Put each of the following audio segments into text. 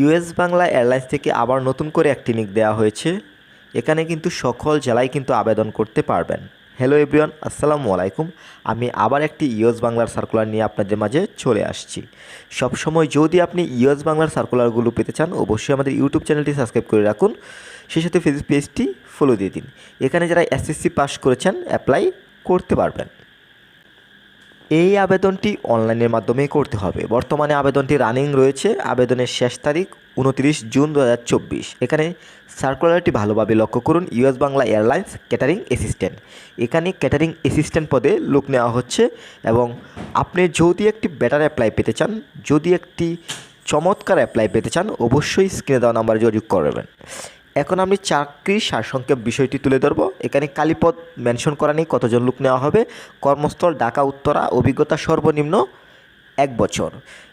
US Bangla airlines থেকে আবার নতুন করে একটি নিক দেওয়া হয়েছে। এখানে কিন্তু সকল জেলায় কিন্তু আবেদন করতে পারবেন। হ্যালো এভরিওয়ান আসসালামু আলাইকুম। আমি আবার একটি ইউএস বাংলার সার্কুলার নিয়ে আপনাদের মাঝে চলে আসছি। সবসময় যদি আপনি ইউএস বাংলার সার্কুলারগুলো পেতে চান, অবশ্যই আমাদের ইউটিউব চ্যানেলটি সাবস্ক্রাইব করে রাখুন। সেই সাথে ফেসবুক পেজটি ফলো দিয়ে দিন। এখানে যারা এসএসসি পাস করেছেন অ্যাপ্লাই করতে পারবেন। এই আবেদনটি অনলাইনের মাধ্যমে করতে হবে। বর্তমানে আবেদনটি রানিং রয়েছে। আবেদনের শেষ তারিখ উনত্রিশ জুন দু হাজার চব্বিশ। এখানে সার্কুলারটি ভালোভাবে লক্ষ্য করুন। US Bangla Airlines catering assistant. এখানে ক্যাটারিং অ্যাসিস্ট্যান্ট পদে লোক নেওয়া হচ্ছে এবং আপনি যদি একটি বেটার অ্যাপ্লাই পেতে চান, যদি একটি চমৎকার অ্যাপ্লাই পেতে চান, অবশ্যই স্ক্রিনে দেওয়া নাম্বারে যোগাযোগ করবেন। এখন আমি চাকরির সারসংক্ষেপ বিষয়টি তুলে ধরবো। এখানে কালীপদ মেনশন করা নেই কতজন লোক নেওয়া হবে। কর্মস্থল ঢাকা, উত্তরা, অভিজ্ঞতা সর্বনিম্ন এক বছর।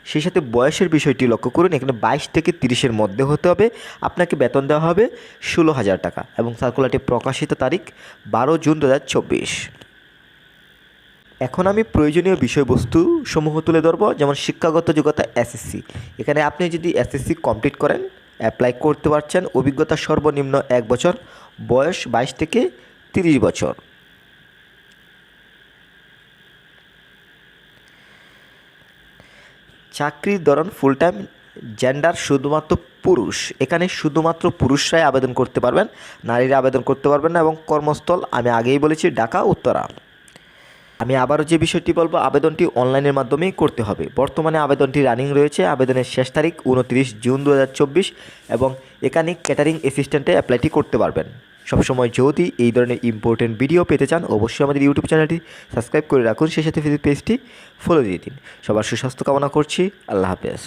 সেই সাথে বয়সের বিষয়টি লক্ষ্য করুন, এখানে বাইশ থেকে তিরিশের মধ্যে হতে হবে। আপনাকে বেতন দেওয়া হবে ষোলো হাজার টাকা এবং সার্কুলারটি প্রকাশিত তারিখ বারো জুন দু হাজার চব্বিশ। এখন আমি প্রয়োজনীয় বিষয়বস্তু সমূহ তুলে ধরবো, যেমন শিক্ষাগত যোগ্যতা এসএসসি। এখানে আপনি যদি এসএসসি কমপ্লিট করেন অ্যাপ্লাই করতে পারছেন, অভিজ্ঞতা সর্বনিম্ন এক বছর, বয়স বাইশ থেকে তিরিশ বছর। চাকরির ধরন ফুল টাইম জেন্ডার শুধুমাত্র পুরুষ। এখানে শুধুমাত্র পুরুষরাই আবেদন করতে পারবেন, নারীরা আবেদন করতে পারবেন না এবং কর্মস্থল, আমি আগেই বলেছি, ঢাকা, উত্তরা। আমি আবারও যে বিষয়টি বলব, আবেদনটি অনলাইনের মাধ্যমেই করতে হবে। বর্তমানে আবেদনটি রানিং রয়েছে, আবেদনের শেষ তারিখ উনত্রিশ জুন দু হাজার চব্বিশ এবং এখানে ক্যাটারিং অ্যাসিস্ট্যান্টে অ্যাপ্লাইটি করতে পারবেন। সবসময় যদি এই ধরনের ইম্পর্টেন্ট ভিডিও পেতে চান, অবশ্যই আমাদের ইউটিউব চ্যানেলটি সাবস্ক্রাইব করে রাখুন। সেই সাথে ফেসবুক পেজটি ফলো দিয়ে দিন। সবার সুস্বাস্থ্য কামনা করছি। আল্লাহ হাফেজ।